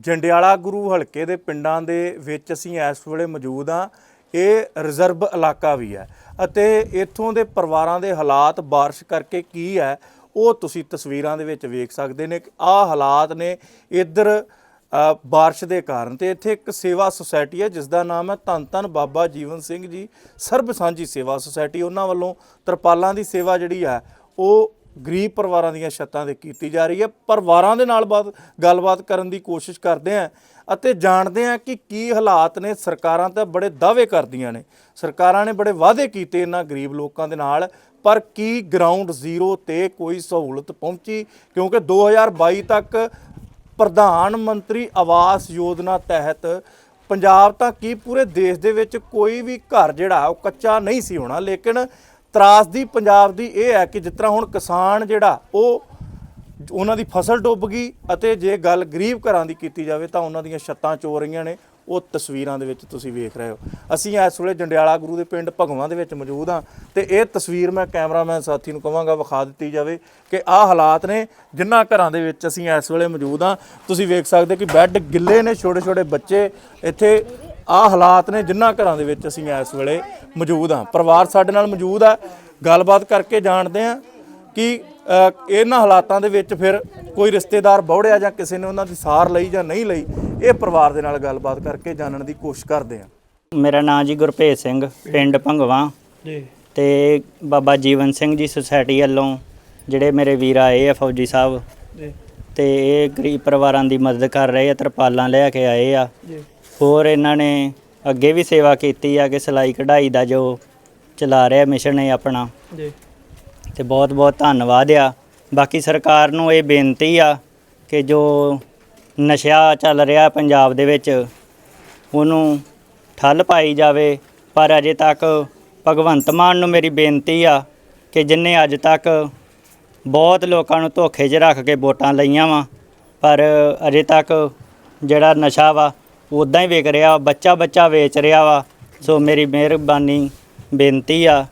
ਜੰਡਿਆਲਾ ਗੁਰੂ ਹਲਕੇ ਦੇ ਪਿੰਡਾਂ ਦੇ ਵਿੱਚ ਅਸੀਂ ਇਸ ਵੇਲੇ ਮੌਜੂਦ ਹਾਂ। ਇਹ ਰਿਜ਼ਰਵ ਇਲਾਕਾ ਵੀ ਹੈ ਅਤੇ ਇੱਥੋਂ ਦੇ ਪਰਿਵਾਰਾਂ ਦੇ ਹਾਲਾਤ ਬਾਰਿਸ਼ ਕਰਕੇ ਕੀ ਹੈ ਉਹ ਤੁਸੀਂ ਤਸਵੀਰਾਂ ਦੇ ਵਿੱਚ ਵੇਖ ਸਕਦੇ ਨੇ ਕਿ ਆਹ ਹਾਲਾਤ ਨੇ ਇੱਧਰ ਅ, ਬਾਰਿਸ਼ ਦੇ ਕਾਰਨ ਤੇ ਇੱਥੇ ਇੱਕ ਸੇਵਾ ਸੁਸਾਇਟੀ ਹੈ ਜਿਸ ਦਾ ਨਾਮ ਹੈ ਧੰਨ ਧੰਨ ਬਾਬਾ ਜੀਵਨ ਸਿੰਘ ਜੀ ਸਰਬ ਸਾਂਝੀ ਸੇਵਾ ਸੁਸਾਇਟੀ। ਉਹਨਾਂ ਵੱਲੋਂ ਤਰਪਾਲਾਂ ਦੀ ਸੇਵਾ ਜਿਹੜੀ ਹੈ ਉਹ ਗਰੀਬ ਪਰਿਵਾਰਾਂ ਦੀਆਂ ਛੱਤਾਂ ਤੇ ਕੀਤੀ ਜਾ ਰਹੀ ਹੈ। ਪਰਿਵਾਰਾਂ ਦੇ ਨਾਲ ਬਾਤ ਗੱਲਬਾਤ ਕਰਨ ਦੀ ਕੋਸ਼ਿਸ਼ ਕਰਦੇ ਹਾਂ ਅਤੇ ਜਾਣਦੇ ਹਾਂ ਕਿ ਕੀ ਹਾਲਾਤ ਨੇ। ਸਰਕਾਰਾਂ ਤਾਂ ਬੜੇ ਦਾਅਵੇ ਕਰਦੀਆਂ ਨੇ। ਸਰਕਾਰਾਂ ਨੇ ਬੜੇ ਵਾਅਦੇ ਕੀਤੇ ਇਹਨਾਂ ਗਰੀਬ ਲੋਕਾਂ ਦੇ ਨਾਲ, ਪਰ ਕੀ ਗਰਾਊਂਡ ਜ਼ੀਰੋ ਤੇ ਕੋਈ ਸਹੂਲਤ ਪਹੁੰਚੀ? ਕਿਉਂਕਿ 2022 ਤੱਕ ਪ੍ਰਧਾਨ ਮੰਤਰੀ ਆਵਾਸ ਯੋਜਨਾ ਤਹਿਤ ਪੰਜਾਬ ਤਾਂ ਕੀ ਪੂਰੇ ਦੇਸ਼ ਦੇ ਵਿੱਚ ਕੋਈ ਵੀ ਘਰ ਜਿਹੜਾ ਉਹ ਕੱਚਾ ਨਹੀਂ ਸੀ ਹੋਣਾ, ਲੇਕਿਨ ਤਰਾਸਦੀ ਪੰਜਾਬ ਦੀ ਇਹ ਹੈ ਕਿ ਜਿਸ ਤਰ੍ਹਾਂ ਹੁਣ ਕਿਸਾਨ ਜਿਹੜਾ ਉਹ ਉਹਨਾਂ ਦੀ ਫਸਲ ਡੁੱਬ ਗਈ ਅਤੇ ਜੇ ਗੱਲ ਗਰੀਬ ਘਰਾਂ ਦੀ ਕੀਤੀ ਜਾਵੇ ਤਾਂ ਉਹਨਾਂ ਦੀਆਂ ਛੱਤਾਂ ਚੋ ਰਹੀਆਂ ਨੇ, ਉਹ ਤਸਵੀਰਾਂ ਦੇ ਵਿੱਚ ਤੁਸੀਂ ਵੇਖ ਰਹੇ ਹੋ। ਅਸੀਂ ਇਸ ਵੇਲੇ ਜੰਡਿਆਲਾ ਗੁਰੂ ਦੇ ਪਿੰਡ ਭਗਵਾਂ ਦੇ ਵਿੱਚ ਮੌਜੂਦ ਹਾਂ ਤੇ ਇਹ ਤਸਵੀਰ ਮੈਂ ਕੈਮਰਾਮੈਨ ਸਾਥੀ ਨੂੰ ਕਹਾਂਗਾ ਵਿਖਾ ਦਿੱਤੀ ਜਾਵੇ ਕਿ ਆਹ ਹਾਲਾਤ ਨੇ ਜਿੰਨਾ ਘਰਾਂ ਦੇ ਵਿੱਚ ਅਸੀਂ ਇਸ ਵੇਲੇ ਮੌਜੂਦ ਹਾਂ। ਤੁਸੀਂ ਵੇਖ ਸਕਦੇ ਕਿ ਬੈੱਡ ਗਿੱਲੇ ਨੇ ਛੋਟੇ ਛੋਟੇ ਬੱਚੇ ਇੱਥੇ ਆਹ ਹਾਲਾਤ ਨੇ ਜਿੰਨਾ ਘਰਾਂ ਦੇ ਵਿੱਚ ਅਸੀਂ ਇਸ ਵੇਲੇ ਮੌਜੂਦ ਹਾਂ। ਪਰਿਵਾਰ ਸਾਡੇ ਨਾਲ ਮੌਜੂਦ ਹੈ ਗੱਲਬਾਤ ਕਰਕੇ ਜਾਣਦੇ ਹਾਂ ਕਿ ਇਹਨਾਂ ਹਾਲਾਤਾਂ ਦੇ ਵਿੱਚ ਫਿਰ ਕੋਈ ਰਿਸ਼ਤੇਦਾਰ ਬੌੜਿਆ ਜਾਂ ਕਿਸੇ ਨੇ ਉਹਨਾਂ ਦੀ ਸਾਰ ਲਈ ਜਾਂ ਨਹੀਂ ਲਈ ਇਹ ਪਰਿਵਾਰ ਦੇ ਨਾਲ ਗੱਲਬਾਤ ਕਰਕੇ ਜਾਣਨ ਦੀ ਕੋਸ਼ਿਸ਼ ਕਰਦੇ ਹਾਂ। ਮੇਰਾ ਨਾਮ ਜੀ ਗੁਰਭੇਜ ਸਿੰਘ ਪਿੰਡ ਭੰਗਵਾ। ਜੀ। ਤੇ ਬਾਬਾ ਜੀਵਨ ਸਿੰਘ ਜੀ ਸੁਸਾਇਟੀ ਵੱਲੋਂ ਜਿਹੜੇ ਮੇਰੇ ਵੀਰ ਆਏ ਆ ਫੌਜੀ ਸਾਹਿਬ। ਜੀ। ਤੇ ਇਹ ਗਰੀਬ ਪਰਿਵਾਰਾਂ ਦੀ ਮਦਦ ਕਰ ਰਹੇ ਆ ਤਰਪਾਲਾਂ ਲੈ ਕੇ ਆਏ ਆ। ਜੀ। ਹੋਰ ਇਹਨਾਂ ਨੇ ਅੱਗੇ ਵੀ ਸੇਵਾ ਕੀਤੀ ਆ ਕਿ ਸਿਲਾਈ ਕਢਾਈ ਦਾ ਜੋ ਚਲਾ ਰਿਹਾ ਮਿਸ਼ਨ ਹੈ ਆਪਣਾ। ਜੀ। ਤੇ ਬਹੁਤ ਬਹੁਤ ਧੰਨਵਾਦ ਆ। ਬਾਕੀ ਸਰਕਾਰ ਨੂੰ ਇਹ ਬੇਨਤੀ ਆ ਕਿ ਜੋ ਨਸ਼ਾ ਚੱਲ ਰਿਹਾ ਪੰਜਾਬ ਦੇ ਵਿੱਚ ਉਹਨੂੰ ਠੱਲ ਪਾਈ ਜਾਵੇ। ਪਰ ਅਜੇ ਤੱਕ ਭਗਵੰਤ ਮਾਨ ਨੂੰ ਮੇਰੀ ਬੇਨਤੀ ਆ ਕਿ ਜਿੰਨੇ ਅੱਜ ਤੱਕ ਬਹੁਤ ਲੋਕਾਂ ਨੂੰ ਧੋਖੇ 'ਚ ਰੱਖ ਕੇ ਵੋਟਾਂ ਲਈਆਂ ਵਾ ਪਰ ਅਜੇ ਤੱਕ ਜਿਹੜਾ ਨਸ਼ਾ ਵਾ ਉਦਾਂ ਹੀ ਵਿਕ ਰਿਹਾ ਬੱਚਾ ਬੱਚਾ ਵੇਚ ਰਿਹਾ ਵਾ। ਸੋ ਮੇਰੀ ਮਿਹਰਬਾਨੀ ਬੇਨਤੀ ਆ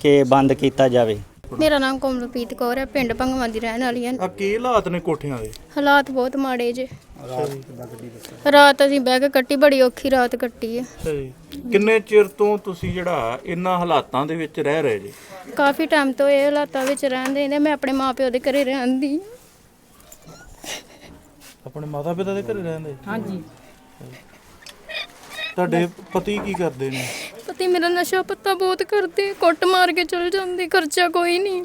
ਕਿ ਬੰਦ ਕੀਤਾ ਜਾਵੇ। ਮੇਰਾ ਨਾਮ ਕੋਮਲਪ੍ਰੀਤ ਕੌਰ ਹੈ ਪਿੰਡ ਭੰਗਵਾਂ ਦੀ ਰਹਿਣ ਵਾਲੀ ਹਾਂ ਆ ਕੀ ਹਾਲਾਤ ਨੇ ਕੋਠਿਆਂ ਦੇ? ਹਾਲਾਤ ਬਹੁਤ ਮਾੜੇ ਜੇ। ਰਾਤ ਅਸੀਂ ਬਹਿ ਕੇ ਕੱਟੀ ਬੜੀ ਔਖੀ ਰਾਤ ਕੱਟੀ ਹੈ ਜੀ ਕਿੰਨੇ ਚਿਰ ਤੋਂ ਤੁਸੀਂ ਜਿਹੜਾ ਇਹਨਾਂ ਹਾਲਾਤਾਂ ਦੇ ਵਿੱਚ ਰਹਿ ਰਹੇ ਜੀ? ਕਾਫੀ ਟਾਈਮ ਤੋਂ ਇਹ ਹਾਲਾਤਾਂ ਵਿੱਚ ਰਹਿੰਦੇ ਨੇ ਮੈਂ ਆਪਣੇ ਮਾਪਿਓ ਦੇ ਘਰੇ ਰਹਿੰਦੀ। ਆਪਣੇ ਮਾਤਾ ਪਿਤਾ ਦੇ ਘਰੇ ਰਹਿੰਦੇ? ਹਾਂਜੀ। ਤੁਹਾਡੇ ਪਤੀ ਕੀ ਕਰਦੇ ਨੇ? ਪਤੀ ਮੇਰਾ ਨਸ਼ਾ ਪੱਤਾ ਬਹੁਤ ਕਰਦੇ ਕੁੱਟ ਮਾਰ ਕੇ ਚਲ ਜਾਂਦੇ ਖਰਚਾ ਕੋਈ ਨਹੀਂ।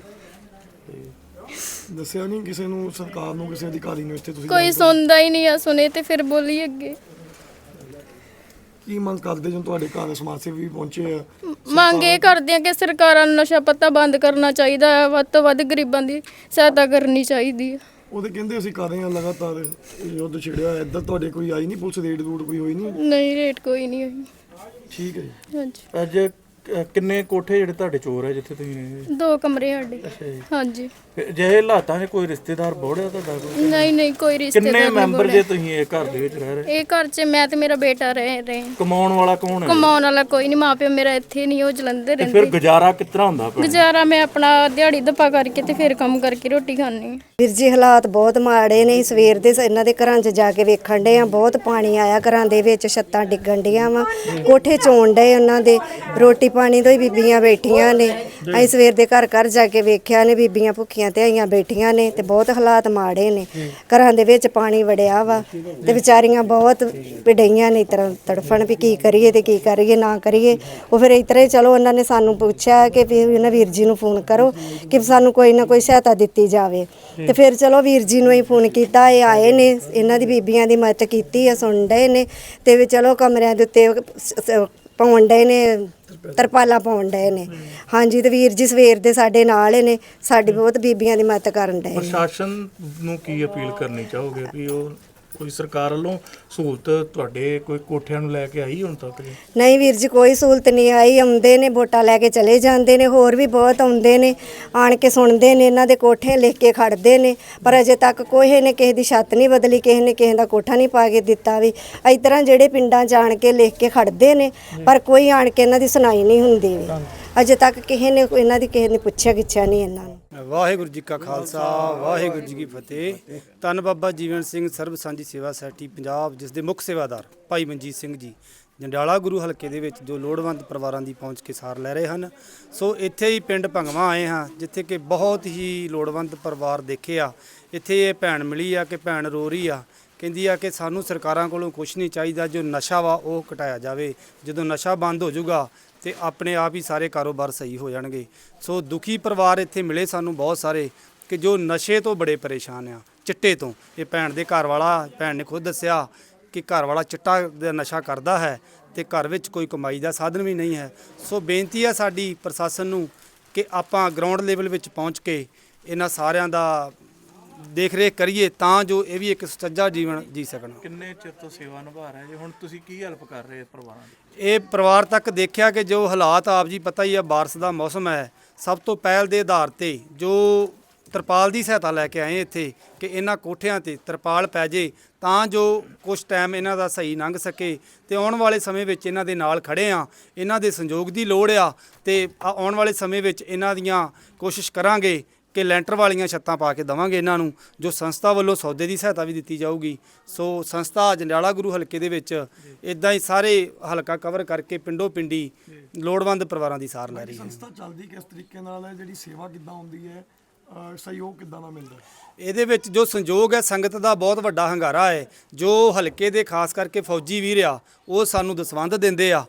ਦੱਸਿਆ ਨਹੀਂ ਕਿਸੇ ਨੂੰ ਸਰਕਾਰ ਨੂੰ ਕਿਸੇ ਅਧਿਕਾਰੀ ਨੂੰ ਇੱਥੇ ਤੁਸੀਂ ਕੋਈ ਸੁਣਦਾ ਹੀ ਨਹੀਂ ਆ ਸੁਣੇ ਤੇ ਫਿਰ ਬੋਲੀ ਅੱਗੇ। ਕੀ ਮੰਗ ਕਰਦੇ ਜੋ ਤੁਹਾਡੇ ਘਰ ਸਮਾਜ ਸੇਵੀ ਵੀ ਪਹੁੰਚੇ ਆ? ਮੰਗ ਇਹ ਕਰਦੇ ਆ ਕਿ ਸਰਕਾਰਾਂ ਨੂੰ ਨਸ਼ਾ ਪੱਤਾ ਬੰਦ ਕਰਨਾ ਚਾਹੀਦਾ ਹੈ ਵੱਧ ਤੋਂ ਵੱਧ ਗਰੀਬਾਂ ਦੀ ਸਹਾਇਤਾ ਕਰਨੀ ਚਾਹੀਦੀ ਹੈ ਉਹਦੇ ਕਹਿੰਦੇ ਅਸੀਂ ਕਰ ਰਹੇ ਹਾਂ ਲਗਾਤਾਰ। ਯੁੱਧ ਛਿੜਿਆ ਇੱਧਰ ਤੁਹਾਡੇ ਕੋਈ ਆਈ ਨਹੀਂ ਪੁਲਿਸ ਰੇਡ ਰੂਡ ਕੋਈ ਹੋਈ ਨਹੀਂ? ਨਹੀਂ ਰੇਟ ਕੋਈ ਨਹੀਂ ਹੋਈ। ਠੀਕ ਹੈ ਜੀ। ਹਾਂਜੀ। ਅੱਜ ਕ- ਕਿੰਨੇ ਕੋਠੇ ਜਿਹੜੇ ਤੁਹਾਡੇ ਚੋਰ ਹੈ ਜਿੱਥੇ ਤੁਸੀਂ ਰਹਿੰਦੇ ਦੋ ਕਮਰੇ ਸਾਡੇ। ਅੱਛਾ ਜੀ। ਹਾਂਜੀ। ਫਿਰ ਜੇ ਇਹ ਹਾਲਾਤਾਂ 'ਚ ਕੋਈ ਰਿਸ਼ਤੇਦਾਰ ਬੋੜਿਆ ਤੁਹਾਡਾ ਕੋਈ? ਨਹੀਂ ਨਹੀਂ ਕੋਈ ਕਿੰਨੇ ਰਿਸ਼ਤੇਦਾਰ ਨਹੀਂ ਮੈਂਬਰ ਬੋਲਿਆ। ਜੇ ਤੁਸੀਂ ਇਹ ਘਰ ਦੇ ਵਿੱਚ ਰਹਿ ਰਹੇ? ਇਹ ਘਰ 'ਚ ਮੈਂ ਤੇ ਮੇਰਾ ਬੇਟਾ ਰਹੇ ਰਹੇ ਕਮਾਉਣ ਵਾਲਾ ਕੌਣ ਹੈ? ਕਮਾਉਣ ਵਾਲਾ ਕੋਈ ਨਹੀਂ ਮਾਪਿਓ ਮੇਰਾ ਇੱਥੇ ਨਹੀਂ ਉਹ ਜਲੰਧਰ ਤੇ ਫਿਰ ਰਹਿੰਦੇ ਗੁਜ਼ਾਰਾ ਕਿਸ ਤਰ੍ਹਾਂ ਹੁੰਦਾ ਪਿਆ ਗੁਜ਼ਾਰਾ ਮੈਂ ਆਪਣਾ ਦਿਹਾੜੀ ਦੱਪਾ ਕਰਕੇ ਤੇ ਫਿਰ ਕੰਮ ਕਰਕੇ ਰੋਟੀ ਖਾਣੀ ਵੀਰ ਜੀ ਹਾਲਾਤ ਬਹੁਤ ਮਾੜੇ ਨੇ। ਸਵੇਰ ਦੇ ਸ- ਇਹਨਾਂ ਦੇ ਘਰਾਂ 'ਚ ਜਾ ਕੇ ਵੇਖਣ ਡੇ ਆ। ਬਹੁਤ ਪਾਣੀ ਆਇਆ ਘਰਾਂ ਦੇ ਵਿੱਚ ਛੱਤਾਂ ਡਿੱਗਣ ਡੀਆਂ ਵਾ। ਕੋਠੇ ਚੋਣ ਡੇ ਉਹਨਾਂ ਦੇ। ਰੋਟੀ ਪਾਣੀ ਤੋਂ ਹੀ ਬੀਬੀਆਂ ਬੈਠੀਆਂ ਨੇ। ਅਸੀਂ ਸਵੇਰ ਦੇ ਘਰ ਘਰ ਜਾ ਕੇ ਵੇਖਿਆ ਨੇ, ਬੀਬੀਆਂ ਭੁੱਖੀਆਂ ਤੇ ਆਈਆਂ ਬੈਠੀਆਂ ਨੇ ਤੇ ਬਹੁਤ ਹਾਲਾਤ ਮਾੜੇ ਨੇ। ਘਰਾਂ ਦੇ ਵਿੱਚ ਪਾਣੀ ਵੜਿਆ ਵਾ ਤੇ ਵਿਚਾਰੀਆਂ ਬਹੁਤ ਪਿੜਈਆਂ ਨੇ ਇਸ ਤਰ੍ਹਾਂ ਤੜਫਣ ਵੀ ਕੀ ਕਰੀਏ ਤੇ ਕੀ ਕਰੀਏ, ਨਾ ਕਰੀਏ। ਉਹ ਫਿਰ ਇਸ ਤਰ੍ਹਾਂ ਹੀ ਚਲੋ ਉਹਨਾਂ ਨੇ ਸਾਨੂੰ ਪੁੱਛਿਆ ਕਿ ਵੀ ਇਹਨਾਂ ਵੀਰ ਜੀ ਨੂੰ ਫੋਨ ਕਰੋ ਕਿ ਸਾਨੂੰ ਕੋਈ ਨਾ ਕੋਈ ਸਹਾਇਤਾ ਦਿੱਤੀ ਜਾਵੇ। ਤੇ ਫਿਰ ਚਲੋ ਵੀਰ ਜੀ ਨੂੰ ਹੀ ਫੋਨ ਕੀਤਾ, ਇਹ ਆਏ ਨੇ, ਇਹਨਾਂ ਦੀ ਬੀਬੀਆਂ ਦੀ ਮਦਦ ਕੀਤੀ ਆ ਸੁਣ ਡਏ ਨੇ ਤੇ ਵੀ ਚਲੋ ਕਮਰਿਆਂ ਦੇ ਉੱਤੇ ਸ- ਸ- ਪਾਉਣ ਡਏ ਨੇ, ਤਰਪਾਲਾ ਪਾਉਣ ਡਏ ਨੇ। ਹਾਂਜੀ ਤੇ ਵੀਰ ਜੀ ਸਵੇਰ ਦੇ ਸਾਡੇ ਨਾਲ ਨੇ, ਸਾਡੀ ਬਹੁਤ ਬੀਬੀਆਂ ਦੀ ਮਦਦ ਕਰਨ ਡਏ ਨੇ। ਪ੍ਰਸ਼ਾਸਨ ਨੂੰ ਕੀ ਅਪੀਲ ਕਰਨੀ ਚਾਹੋਗੇ ਵੀ ਉਹ ਕੋਈ ਸਰਕਾਰ ਵੱਲੋਂ ਸਹੂਲਤ ਤੁਹਾਡੇ ਕੋਈ ਕੋਠਿਆਂ ਨੂੰ ਲੈ ਕੇ ਆਈ ਹੁਣ ਤੱਕ ਜੀ? ਨਹੀਂ ਵੀਰ ਜੀ, ਕੋਈ ਸਹੂਲਤ ਨਹੀਂ ਆਈ। ਆਉਂਦੇ ਨੇ, ਵੋਟਾਂ ਲੈ ਕੇ ਚਲੇ ਜਾਂਦੇ ਨੇ, ਹੋਰ ਵੀ ਬਹੁਤ ਆਉਂਦੇ ਨੇ। ਆਣ ਕੇ ਸੁਣਦੇ ਨੇ, ਇਹਨਾਂ ਦੇ ਕੋਠੇ ਲਿਖ ਕੇ ਖੜਦੇ ਨੇ। ਪਰ ਅਜੇ ਤੱਕ ਕੋਈ ਨੇ ਕਿਸੇ ਦੀ ਛੱਤ ਨਹੀਂ ਬਦਲੀ, ਕਿਸੇ ਨੇ ਕਿਸੇ ਦਾ ਕੋਠਾ ਨਹੀਂ ਪਾ ਕੇ ਦਿੱਤਾ ਵੀ। ਇਸ ਤਰ੍ਹਾਂ ਜਿਹੜੇ ਪਿੰਡਾਂ 'ਚ ਆਣ ਕੇ ਲਿਖ ਕੇ ਖੜਦੇ ਨੇ, ਪਰ ਕੋਈ ਆਣ ਕੇ ਇਹਨਾਂ ਦੀ ਸੁਣਾਈ ਨਹੀਂ ਹੁੰਦੀ ਵੀ। ਅਜੇ ਤੱਕ ਕਿਸੇ ਨੇ ਇਹਨਾਂ ਦੀ ਕਿਸੇ ਨੇ ਪੁੱਛਿਆ ਗਿੱਛਿਆ ਨਹੀਂ ਇਹਨਾਂ ਨੂੰ। ਵਾਹਿਗੁਰੂ ਜੀ ਕਾ ਖਾਲਸਾ, ਵਾਹਿਗੁਰੂ ਜੀ ਕੀ ਫਤਿਹ। ਧੰਨ ਬਾਬਾ ਜੀਵਨ ਸਿੰਘ ਸਰਬ ਸਾਂਝੀ ਸੇਵਾ ਸੋਸਾਇਟੀ ਪੰਜਾਬ, ਜਿਸ ਦੇ ਮੁੱਖ ਸੇਵਾਦਾਰ ਭਾਈ ਮਨਜੀਤ ਸਿੰਘ ਜੀ, ਜੰਡਿਆਲਾ ਗੁਰੂ ਹਲਕੇ ਦੇ ਵਿੱਚ ਜੋ ਲੋੜਵੰਦ ਪਰਿਵਾਰਾਂ ਦੀ ਪਹੁੰਚ ਕੇ ਸਾਰ ਲੈ ਰਹੇ ਹਨ। ਸੋ ਇੱਥੇ ਹੀ ਪਿੰਡ ਭੰਗਵਾ ਆਏ ਹਾਂ, ਜਿੱਥੇ ਕਿ ਬਹੁਤ ਹੀ ਲੋੜਵੰਦ ਪਰਿਵਾਰ ਦੇਖੇ ਆ ਇੱਥੇ ਇਹ ਭੈਣ ਮਿਲੀ ਆ ਕਿ ਭੈਣ ਰੋ ਰਹੀ ਆ। ਕਹਿੰਦੀ ਆ ਕਿ ਸਾਨੂੰ ਸਰਕਾਰਾਂ ਕੋਲੋਂ ਕੁਝ ਨਹੀਂ ਚਾਹੀਦਾ, ਜੋ ਨਸ਼ਾ ਵਾ ਉਹ ਘਟਾਇਆ ਜਾਵੇ। ਜਦੋਂ ਨਸ਼ਾ ਬੰਦ ਹੋ ਜਾਊਗਾ ਤੇ ਆਪਣੇ ਆਪ ਹੀ ਸਾਰੇ ਕਾਰੋਬਾਰ ਸਹੀ ਹੋ ਜਾਣਗੇ। ਸੋ ਦੁਖੀ ਪਰਿਵਾਰ ਇੱਥੇ ਮਿਲੇ ਸਾਨੂੰ ਬਹੁਤ ਸਾਰੇ ਕਿ ਜੋ ਨਸ਼ੇ ਤੋਂ ਬੜੇ ਪਰੇਸ਼ਾਨ ਆ, ਚਿੱਟੇ ਤੋਂ। ਇਹ ਭੈਣ ਦੇ ਘਰ ਵਾਲਾ, ਭੈਣ ਨੇ ਖੁਦ ਦੱਸਿਆ ਕਿ ਘਰ ਵਾਲਾ ਚਿੱਟਾ ਦਾ ਨਸ਼ਾ ਕਰਦਾ ਹੈ ਤੇ ਘਰ ਵਿੱਚ ਕੋਈ ਕਮਾਈ ਦਾ ਸਾਧਨ ਵੀ ਨਹੀਂ ਹੈ। ਸੋ ਬੇਨਤੀ ਹੈ ਸਾਡੀ ਪ੍ਰਸ਼ਾਸਨ ਨੂੰ ਕਿ ਆਪਾਂ ਗਰਾਊਂਡ ਲੈਵਲ ਵਿੱਚ ਪਹੁੰਚ ਕੇ ਇਹਨਾਂ ਸਾਰਿਆਂ ਦਾ ਦੇਖ ਰੇਖ ਕਰੀਏ ਤਾਂ ਜੋ ਇਹ ਵੀ ਇੱਕ ਸੁਚੱਜਾ ਜੀਵਨ ਜੀ ਸਕਣ। ਕਿੰਨੇ ਚਿਰ ਤੋਂ ਸੇਵਾ ਨਿਭਾ ਰਹੇ ਜੀ? ਹੁਣ ਤੁਸੀਂ ਕੀ ਹੈਲਪ ਕਰ ਰਹੇ ਪਰਿਵਾਰਾਂ ਦੀ? ਇਹ ਪਰਿਵਾਰ ਤੱਕ ਦੇਖਿਆ ਕਿ ਜੋ ਹਾਲਾਤ ਆਪ ਜੀ ਪਤਾ ਹੀ ਆ ਬਾਰਿਸ਼ ਦਾ ਮੌਸਮ ਹੈ ਸਭ ਤੋਂ ਪਹਿਲ ਦੇ ਆਧਾਰ ਤੇ ਜੋ ਤਰਪਾਲ ਦੀ ਸਹਾਇਤਾ ਲੈ ਕੇ ਆਏ ਇੱਥੇ ਕਿ ਇਹਨਾਂ ਕੋਠਿਆਂ ਤੇ ਤਰਪਾਲ ਪੈ ਜੇ ਤਾਂ ਜੋ ਕੁਝ ਟਾਈਮ ਇਹਨਾਂ ਦਾ ਸਹੀ ਲੰਘ ਸਕੇ ਤੇ ਆਉਣ ਵਾਲੇ ਸਮੇਂ ਵਿੱਚ ਇਹਨਾਂ ਦੇ ਨਾਲ ਖੜੇ ਆ ਇਹਨਾਂ ਦੇ ਸੰਯੋਗ ਦੀ ਲੋੜ ਆ ਤੇ ਆਉਣ ਵਾਲੇ ਸਮੇਂ ਵਿੱਚ ਇਹਨਾਂ ਦੀਆਂ ਕੋਸ਼ਿਸ਼ ਕਰਾਂਗੇ ਕਿ ਲੈਂਟਰ ਵਾਲੀਆਂ ਛੱਤਾਂ ਪਾ ਕੇ ਦਵਾਂਗੇ ਇਹਨਾਂ ਨੂੰ ਜੋ ਸੰਸਥਾ ਵੱਲੋਂ ਸੌਦੇ ਦੀ ਸਹਾਇਤਾ ਵੀ ਦਿੱਤੀ ਜਾਊਗੀ। ਸੋ ਸੰਸਥਾ ਜੰਡਿਆਲਾ ਗੁਰੂ ਹਲਕੇ ਦੇ ਵਿੱਚ ਇਦਾਂ ਹੀ ਸਾਰੇ ਹਲਕਾ ਕਵਰ ਕਰਕੇ ਪਿੰਡੋ ਪਿੰਡੀ ਲੋੜਵੰਦ ਪਰਿਵਾਰਾਂ ਦੀ ਸਾਰ ਲੈ ਰਹੀ ਹੈ। ਸੰਸਥਾ ਚੱਲਦੀ ਕਿਸ ਤਰੀਕੇ ਨਾਲ ਹੈ? ਜਿਹੜੀ ਸੇਵਾ ਕਿੱਦਾਂ ਹੁੰਦੀ ਹੈ? ਸਹਿਯੋਗ ਕਿੱਦਾਂ ਦਾ ਮਿਲਦਾ? ਇਹਦੇ ਵਿੱਚ ਜੋ ਸੰਯੋਗ ਹੈ ਸੰਗਤ ਦਾ ਬਹੁਤ ਵੱਡਾ ਹੰਗਾਰਾ ਹੈ। ਜੋ ਹਲਕੇ ਦੇ ਖਾਸ ਕਰਕੇ ਫੌਜੀ ਵੀਰ ਆ ਉਹ ਸਾਨੂੰ ਦਸਵੰਧ ਦਿੰਦੇ ਆ।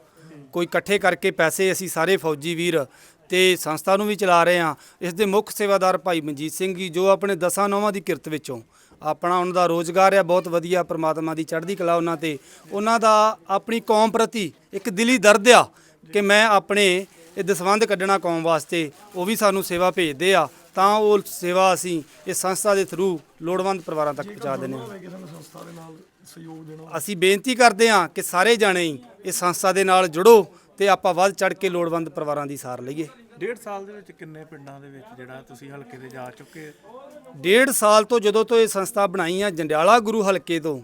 ਕੋਈ ਇਕੱਠੇ ਕਰਕੇ ਪੈਸੇ ਅਸੀਂ ਸਾਰੇ ਫੌਜੀ ਵੀਰ ਤੇ ਸੰਸਥਾ ਨੂੰ ਵੀ ਚਲਾ ਰਹੇ ਹਾਂ। ਇਸ ਦੇ ਮੁੱਖ ਸੇਵਾਦਾਰ ਭਾਈ ਮਨਜੀਤ ਸਿੰਘ ਜੀ, ਜੋ ਆਪਣੇ ਦਸਾਂ ਨੌਵਾਂ ਦੀ ਕਿਰਤ ਵਿੱਚੋਂ ਆਪਣਾ ਉਹਨਾਂ ਦਾ ਰੋਜ਼ਗਾਰ ਆ, ਬਹੁਤ ਵਧੀਆ ਪ੍ਰਮਾਤਮਾ ਦੀ ਚੜ੍ਹਦੀ ਕਲਾ ਉਹਨਾਂ ਤੇ। ਉਹਨਾਂ ਦਾ ਆਪਣੀ ਕੌਮ ਪ੍ਰਤੀ ਇੱਕ ਦਿਲੀ ਦਰਦ ਆ ਕਿ ਮੈਂ ਆਪਣੇ ਇਹ ਦਸਵੰਧ ਕੱਢਣਾ ਕੌਮ ਵਾਸਤੇ, ਉਹ ਵੀ ਸਾਨੂੰ ਸੇਵਾ ਭੇਜਦੇ ਆ। ਤਾਂ ਉਹ ਸੇਵਾ ਅਸੀਂ ਇਸ ਸੰਸਥਾ ਦੇ ਥਰੂ ਲੋੜਵੰਦ ਪਰਿਵਾਰਾਂ ਤੱਕ ਪਹੁੰਚਾ ਦਿੰਦੇ ਹਾਂ। ਅਸੀਂ ਬੇਨਤੀ ਕਰਦੇ ਹਾਂ ਕਿ ਸਾਰੇ ਜਾਣੇ ਹੀ ਇਸ ਸੰਸਥਾ ਦੇ ਨਾਲ ਜੁੜੋ। ਤੇ ਆਪਾਂ ਵੱਧ ਚੜ ਕੇ ਲੋੜਵੰਦ ਪਰਿਵਾਰਾਂ ਦੀ ਸਾਰ ਲਈਏ। ਡੇਢ ਸਾਲ ਦੇ ਵਿੱਚ ਕਿੰਨੇ ਪਿੰਡਾਂ ਦੇ ਵਿੱਚ ਜਿਹੜਾ ਤੁਸੀਂ ਹਲਕੇ ਦੇ ਜਾ ਚੁੱਕੇ ਡੇਢ ਸਾਲ ਤੋਂ ਜਦੋਂ ਤੋਂ ਇਹ ਸੰਸਥਾ ਬਣਾਈ ਆ ਜੰਡਿਆਲਾ ਗੁਰੂ ਹਲਕੇ ਤੋਂ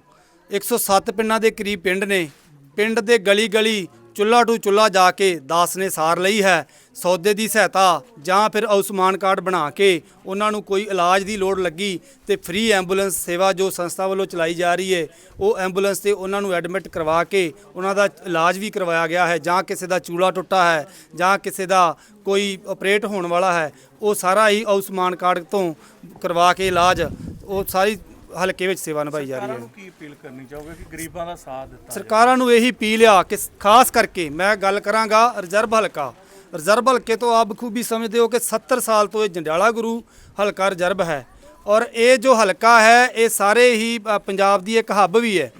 107 ਪਿੰਡਾਂ ਦੇ ਕਰੀਬ ਪਿੰਡ ਨੇ। ਪਿੰਡ ਦੇ ਗਲੀ ਗਲੀ ਚੁੱਲਾ ਟੂ ਚੁੱਲਾ ਜਾ ਕੇ ਦਾਸ ਨੇ ਸਾਰ ਲਈ ਹੈ। ਸੌਦੇ ਦੀ ਸਹਾਇਤਾ ਜਾਂ ਫਿਰ ਆਯੁਸ਼ਮਾਨ ਕਾਰਡ ਬਣਾ ਕੇ ਉਹਨਾਂ ਨੂੰ ਕੋਈ ਇਲਾਜ ਦੀ ਲੋੜ ਲੱਗੀ ਤੇ ਫ੍ਰੀ ਐਂਬੂਲੈਂਸ ਸੇਵਾ ਜੋ ਸੰਸਥਾ ਵੱਲੋਂ ਚਲਾਈ ਜਾ ਰਹੀ ਹੈ, ਉਹ ਐਂਬੂਲੈਂਸ ਤੇ ਉਹਨਾਂ ਨੂੰ ਐਡਮਿਟ ਕਰਵਾ ਕੇ ਉਹਨਾਂ ਦਾ ਇਲਾਜ ਵੀ ਕਰਵਾਇਆ ਗਿਆ ਹੈ ਜਾਂ ਕਿਸੇ ਦਾ ਚੂਲਾ ਟੁੱਟਾ ਹੈ ਜਾਂ ਕਿਸੇ ਦਾ ਕੋਈ ਆਪਰੇਟ ਹੋਣ ਵਾਲਾ ਹੈ, ਉਹ ਸਾਰਾ ਹੀ ਆਯੁਸ਼ਮਾਨ ਕਾਰਡ ਤੋਂ ਕਰਵਾ ਕੇ ਇਲਾਜ, ਉਹ ਸਾਰੀ ਹਲਕੇ ਵਿੱਚ ਸੇਵਾ ਨਿਭਾਈ ਜਾ ਰਹੀ ਸਰਕਾਰਾਂ ਹੈ ਨੂੰ ਕੀ ਅਪੀਲ ਕਰਨੀ ਚਾਹੋਗੇ ਕਿ ਗਰੀਬਾਂ ਦਾ ਸਾਥ ਦਿੱਤਾ? ਸਰਕਾਰਾਂ ਨੂੰ ਇਹੀ ਅਪੀਲ ਆ ਕਿ ਖਾਸ ਕਰਕੇ ਮੈਂ ਗੱਲ ਕਰਾਂਗਾ ਰਿਜ਼ਰਵ ਹਲਕਾ। ਰਿਜ਼ਰਵ ਹਲਕੇ ਤੋਂ ਆਪ ਖੂਬੀ ਸਮਝਦੇ ਹੋ ਕਿ 70 ਸਾਲ ਤੋਂ ਇਹ ਜੰਡਿਆਲਾ ਗੁਰੂ ਹਲਕਾ ਰਿਜ਼ਰਵ ਹੈ। ਔਰ ਇਹ ਜੋ ਹਲਕਾ ਹੈ ਇਹ ਸਾਰੇ ਹੀ ਅ, ਪੰਜਾਬ ਦੀ ਇੱਕ ਹੱਬ ਵੀ ਹੈ।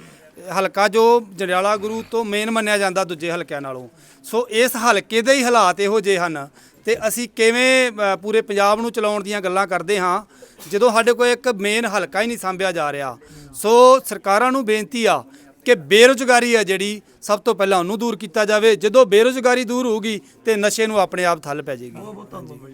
ਹਲਕਾ ਜੋ ਜੰਡਿਆਲਾ ਗੁਰੂ ਤੋਂ ਮੇਨ ਮੰਨਿਆ ਜਾਂਦਾ ਦੂਜੇ ਹਲਕਿਆਂ ਨਾਲੋਂ। ਸੋ ਇਸ ਹਲਕੇ ਦੇ ਹੀ ਹਾਲਾਤ ਇਹੋ ਜਿਹੇ ਹਨ ਤੇ ਅਸੀਂ ਕਿਵੇਂ ਅ, ਪੂਰੇ ਪੰਜਾਬ ਨੂੰ ਚਲਾਉਣ ਦੀਆਂ ਗੱਲਾਂ ਕਰਦੇ ਹਾਂ। ਜਦੋਂ ਸਾਡੇ ਕੋਲ ਇੱਕ ਮੇਨ ਹਲਕਾ ਹੀ ਨਹੀਂ ਸਾਂਭਿਆ ਜਾ ਰਿਹਾ। ਸੋ ਸਰਕਾਰਾਂ ਨੂੰ ਬੇਨਤੀ ਆ ਕਿ ਬੇਰੁਜ਼ਗਾਰੀ ਆ ਜਿਹੜੀ ਸਭ ਤੋਂ ਪਹਿਲਾਂ ਉਹਨੂੰ ਦੂਰ ਕੀਤਾ ਜਾਵੇ। ਜਦੋਂ ਬੇਰੁਜ਼ਗਾਰੀ ਦੂਰ ਹੋਊਗੀ ਤੇ ਨਸ਼ੇ ਨੂੰ ਆਪਣੇ ਆਪ ਥੱਲ ਪੈ ਜਾਏਗੀ। ਬਹੁਤ ਬਹੁਤ ਧੰਨਵਾਦ